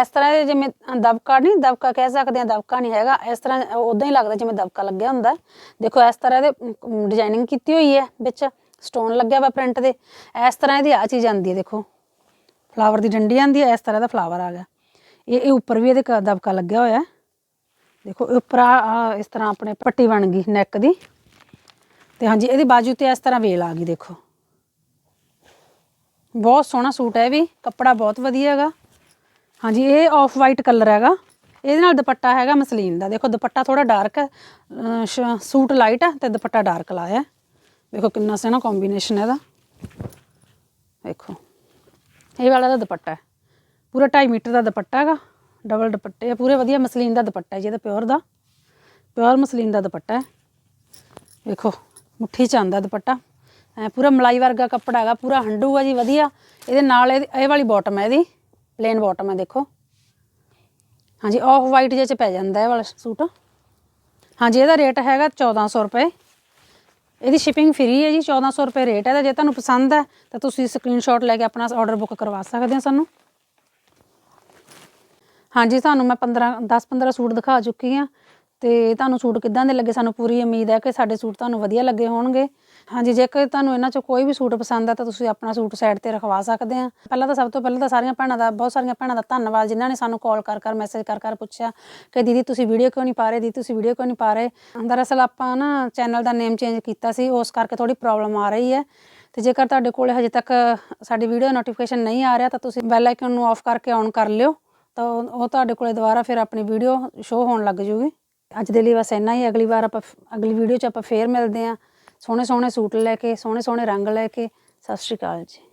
ਇਸ ਤਰ੍ਹਾਂ ਦੇ ਜਿਵੇਂ ਦਬਕਾ ਨਹੀਂ, ਦਬਕਾ ਕਹਿ ਸਕਦੇ ਆ ਦਬਕਾ ਨਹੀਂ ਹੈਗਾ। ਇਸ ਤਰ੍ਹਾਂ ਉਦਾਂ ਹੀ ਲੱਗਦਾ ਜਿਵੇਂ ਦਬਕਾ ਲੱਗਿਆ ਹੁੰਦਾ ਦੇਖੋ, ਇਸ ਤਰ੍ਹਾਂ ਦੇ ਡਿਜ਼ਾਈਨਿੰਗ ਕੀਤੀ ਹੋਈ ਹੈ ਵਿੱਚ। ਸਟੋਨ ਲੱਗਿਆ ਵਾ ਪ੍ਰਿੰਟ ਦੇ। ਇਸ ਤਰ੍ਹਾਂ ਇਹਦੀ ਆ ਚੀਜ਼ ਆਉਂਦੀ ਹੈ, ਦੇਖੋ। ਫਲਾਵਰ ਦੀ ਡੰਡੀ ਆਉਂਦੀ ਹੈ, ਇਸ ਤਰ੍ਹਾਂ ਦਾ ਫਲਾਵਰ ਆ ਗਿਆ। ਇਹ ਇਹ ਉੱਪਰ ਵੀ ਇਹਦੇ ਕ- ਦਬਕਾ ਲੱਗਿਆ ਹੋਇਆ ਹੈ। ਦੇਖੋ, ਇਹ ਉੱਪਰ, ਆ, ਇਸ ਤਰ੍ਹਾਂ ਆਪਣੇ ਪੱਟੀ ਬਣ ਗਈ ਨੈਕ ਦੀ। ਤੇ ਹਾਂਜੀ, ਇਹਦੀ ਬਾਜੂ ਤੇ ਇਸ ਤਰ੍ਹਾਂ ਵੇਲ ਆ ਗਈ, ਦੇਖੋ। ਬਹੁਤ ਸੋਹਣਾ ਸੂਟ ਹੈ ਇਹ ਵੀ, ਕੱਪੜਾ ਬਹੁਤ ਵਧੀਆ ਹੈਗਾ। ਹਾਂਜੀ, ਇਹ ਆਫ ਵਾਈਟ ਕਲਰ ਹੈਗਾ। ਇਹਦੇ ਨਾਲ ਦੁਪੱਟਾ ਹੈਗਾ ਮਸਲੀਨ ਦਾ। ਦੇਖੋ, ਦੁਪੱਟਾ ਥੋੜਾ ਡਾਰਕ ਹੈ ਸ਼- ਸੂਟ ਲਾਈਟ ਹੈ ਤੇ ਦੁਪੱਟਾ ਡਾਰਕ ਲਾਇਆ ਦੇਖੋ, ਕਿੰਨਾ ਸੋਹਣਾ ਕੰਬੀਨੇਸ਼ਨ ਹੈ ਇਹਦਾ। ਦੇਖੋ, ਇਹ ਵਾਲਾ ਦਾ ਦੁਪੱਟਾ ਹੈ। ਪੂਰਾ 2.5 ਮੀਟਰ ਦਾ ਦੁਪੱਟਾ ਹੈਗਾ। ਡਬਲ ਦੁਪੱਟੇ ਆ, ਪੂਰੇ ਵਧੀਆ ਮਸਲੀਨ ਦਾ ਦੁਪੱਟਾ ਜੀ, ਇਹਦਾ ਪਿਓਰ ਦਾ। ਪਿਓਰ ਮਸਲੀਨ ਦਾ ਦੁਪੱਟਾ ਹੈ। ਦੇਖੋ ਮੁੱਠੀ ਚ ਆਉਂਦਾ ਦੁਪੱਟਾ। ਐ ਪੂਰਾ ਮਲਾਈ ਵਰਗਾ ਕੱਪੜਾ ਹੈਗਾ, ਪੂਰਾ ਹੰਡੂ ਆ ਜੀ, ਵਧੀਆ। ਇਹਦੇ ਨਾਲ ਇਹ ਇਹ ਵਾਲੀ ਬਾਟਮ ਹੈ ਇਹਦੀ ਪਲੇਨ ਬਾਟਮ ਹੈ, ਦੇਖੋ। ਹਾਂਜੀ ਆਫ ਵਾਈਟ ਜਿਹੇ ਚ ਪੈ ਜਾਂਦਾ ਇਹ ਵਾਲਾ ਸੂਟ। ਹਾਂਜੀ, ਇਹਦਾ ਰੇਟ ਹੈਗਾ 1400 ਰੁਪਏ। ਇਹਦੀ ਸ਼ਿਪਿੰਗ ਫ੍ਰੀ ਹੈ ਜੀ 1400 ਰੁਪਏ ਰੇਟ ਹੈ। ਇਹਦਾ ਜੇ ਤੁਹਾਨੂੰ ਪਸੰਦ ਹੈ, ਤਾਂ ਤੁਸੀਂ ਸਕਰੀਨਸ਼ਾਟ ਲੈ ਕੇ ਆਪਣਾ ਆਰਡਰ ਬੁੱਕ ਕਰਵਾ ਸਕਦੇ ਹੋ ਸਾਨੂੰ। ਹਾਂਜੀ, ਤੁਹਾਨੂੰ ਮੈਂ 15 10 15 ਸੂਟ ਦਿਖਾ ਚੁੱਕੀ ਹਾਂ ਤੇ ਤੁਹਾਨੂੰ ਸੂਟ ਕਿੱਦਾਂ ਦੇ ਲੱਗੇ? ਸਾਨੂੰ ਪੂਰੀ ਉਮੀਦ ਹੈ ਕਿ ਸਾਡੇ ਸੂਟ ਤੁਹਾਨੂੰ ਵਧੀਆ ਲੱਗੇ ਹੋਣਗੇ। ਹਾਂਜੀ, ਜੇਕਰ ਤੁਹਾਨੂੰ ਇਹਨਾਂ ਚੋਂ ਕੋਈ ਵੀ ਸੂਟ ਪਸੰਦ ਆ ਤਾਂ ਤੁਸੀਂ ਆਪਣਾ ਸੂਟ ਸਾਈਡ ਤੇ ਰਖਵਾ ਸਕਦੇ ਆ। ਪਹਿਲਾਂ ਤਾਂ ਸਭ ਤੋਂ ਪਹਿਲਾਂ ਤਾਂ ਸਾਰੀਆਂ ਭੈਣਾਂ ਦਾ, ਬਹੁਤ ਸਾਰੀਆਂ ਭੈਣਾਂ ਦਾ ਧੰਨਵਾਦ, ਜਿਨ੍ਹਾਂ ਨੇ ਸਾਨੂੰ ਕਾਲ ਕਰ ਕਰ ਮੈਸੇਜ ਕਰ ਕਰ ਪੁੱਛਿਆ ਕਿ ਦੀਦੀ ਤੁਸੀਂ ਵੀਡੀਓ ਕਿਉਂ ਨਹੀਂ ਪਾ ਰਹੇ? ਦੀਦੀ ਤੁਸੀਂ ਵੀਡੀਓ ਕਿਉਂ ਨਹੀਂ ਪਾ ਰਹੇ? ਦਰਅਸਲ ਆਪਾਂ ਨਾ ਚੈਨਲ ਦਾ ਨੇਮ ਚੇਂਜ ਕੀਤਾ ਸੀ, ਉਸ ਕਰਕੇ ਥੋੜੀ ਪ੍ਰੋਬਲਮ ਆ ਰਹੀ ਹੈ। ਤੇ ਜੇਕਰ ਤੁਹਾਡੇ ਕੋਲ ਹਜੇ ਤੱਕ ਸਾਡੀ ਵੀਡੀਓ ਨੋਟੀਫਿਕੇਸ਼ਨ ਨਹੀਂ ਆ ਰਿਹਾ ਤਾਂ ਤੁਸੀਂ ਬੈਲ ਆਈਕਨ ਨੂੰ ਆਫ ਕਰਕੇ ਔਨ ਕਰ ਲਿਓ। ਤਾਂ ਉਹ ਤੁਹਾਡੇ ਕੋਲੇ ਦੁਬਾਰਾ ਫਿਰ ਆਪਣੀ ਵੀਡੀਓ ਸ਼ੋ ਹੋਣ ਲੱਗ ਜੂਗੀ। ਅੱਜ ਦੇ ਲਈ ਬਸ ਇੰਨਾ ਹੀ, ਅਗਲੀ ਵਾਰ ਆਪਾਂ ਅਗਲੀ ਵੀਡੀਓ 'ਚ ਆਪਾਂ ਫੇਰ ਮਿਲਦੇ ਹਾਂ। ਸੋਹਣੇ ਸੋਹਣੇ ਸੂਟ ਲੈ ਕੇ ਸੋਹਣੇ ਸੋਹਣੇ ਰੰਗ ਲੈ ਕੇ। ਸਤਿ ਸ਼੍ਰੀ ਅਕਾਲ ਜੀ।